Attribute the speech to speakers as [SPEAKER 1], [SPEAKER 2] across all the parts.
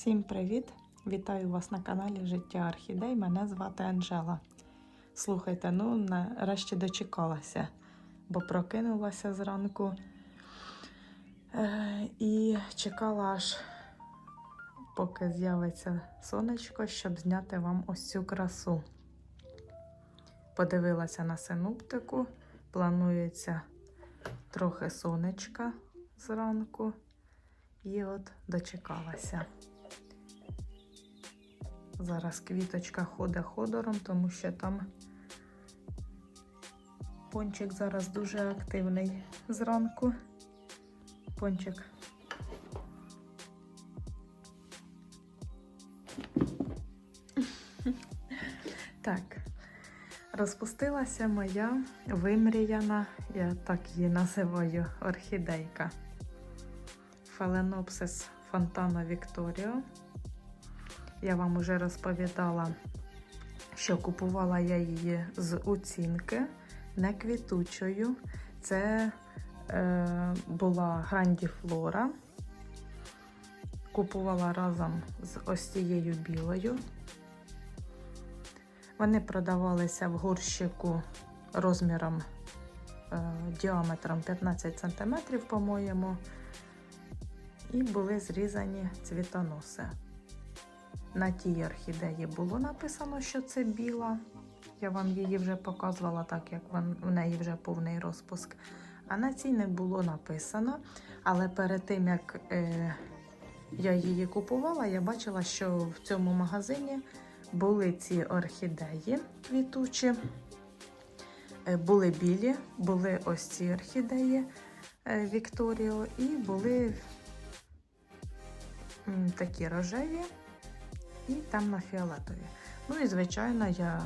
[SPEAKER 1] Всім привіт! Вітаю вас на каналі Життя Орхідей. Мене звати Анжела. Слухайте, ну нарешті дочекалася, бо прокинулася зранку е, і чекала аж, поки з'явиться сонечко, щоб зняти вам ось цю красу. Подивилася на синоптику, планується трохи сонечка зранку. І от дочекалася. Зараз квіточка ходить ходором, тому що там пончик зараз дуже активний зранку. Пончик. Так, розпустилася моя вимріяна, я так її називаю, орхідейка. Фаленопсис Фонтана Вікторіо. Я вам вже розповідала, що купувала я її з оцінки не квітучою. Це е, була Грандіфлора. Купувала разом з ось цією білою. Вони продавалися в горщику розміром е, діаметром 15 см, по-моєму і були зрізані цвітоноси. На тій орхідеї було написано, що це біла. Я вам її вже показувала, так як в неї вже повний розпуск. А на цій не було написано. Але перед тим, як е, я її купувала, я бачила, що в цьому магазині були ці орхідеї квітучі, е, були білі, були ось ці орхідеї е, Вікторіо, і були такі рожеві і темно-фіолетові. Ну і, звичайно, я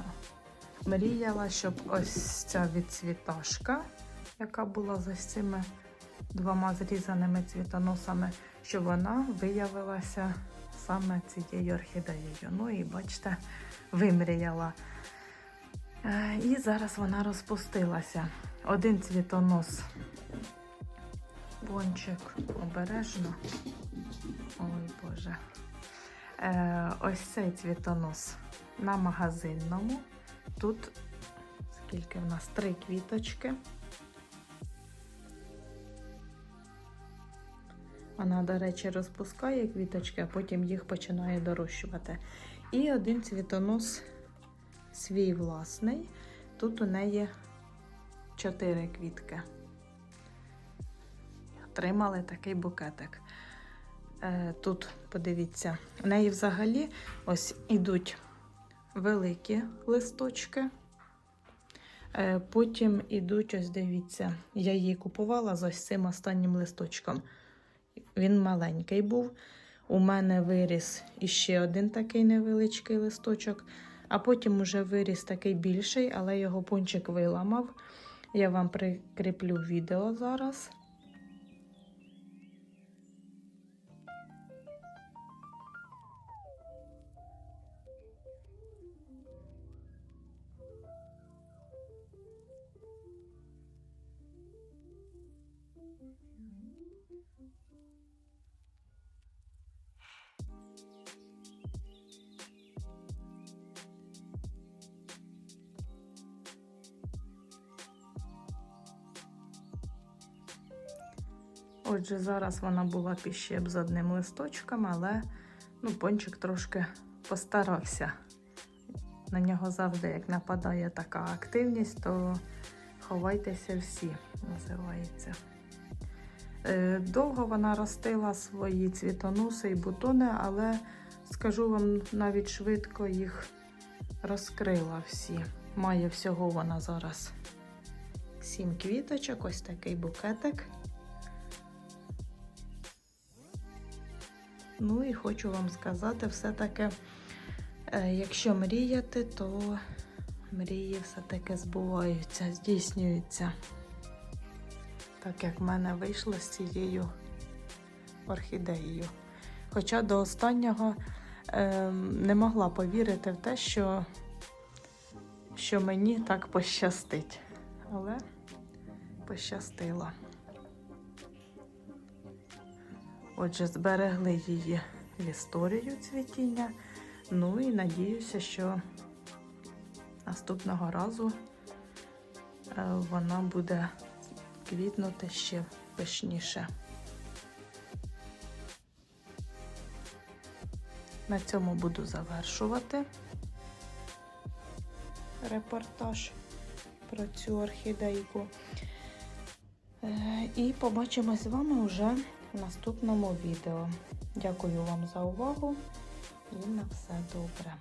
[SPEAKER 1] мріяла, щоб ось ця відцвіташка, яка була з ось цими двома зрізаними цвітоносами, щоб вона виявилася саме цією орхідеєю. Ну і бачите, вимріяла. Е, і зараз вона розпустилася. Один цвітонос, пончик обережно. Ой Боже. Е, Ось цей цвітонос на магазинному. Тут скільки в нас три квіточки. Вона, до речі, розпускає квіточки, а потім їх починає дорощувати. І один цвітонос свій власний. Тут у неї чотири квітки. Отримали такий букетик. Е, тут, подивіться, у неї взагалі ось ідуть великі листочки. Е, потім ідуть, ось дивіться, я її купувала з ось цим останнім листочком. Він маленький був. У мене виріс іще один такий невеличкий листочок, а потім уже виріс такий більший, але його пончик виламав. Я вам прикріплю відео зараз. Отже, зараз вона була піщеб з одним листочком, але ну, пончик трошки постарався. На нього завжди, як нападає така активність, то ховайтеся всі, називається. Е, довго вона ростила свої цвітоноси і бутони, але скажу вам, навіть швидко їх розкрила всі. Має всього вона зараз сім квіточок, ось такий букетик. Ну і хочу вам сказати, все-таки, е, якщо мріяти, то мрії все-таки збуваються, здійснюються. Так як в мене вийшло з цією орхідеєю. Хоча до останнього е, не могла повірити в те, що, що мені так пощастить. Але пощастило. Отже, зберегли її в історію цвітіння. Ну і надіюся, що наступного разу е, вона буде квітнути ще пишніше. На цьому буду завершувати репортаж про цю орхідейку. Е, І побачимось з вами вже в наступному відео. Дякую вам за увагу і на все добре.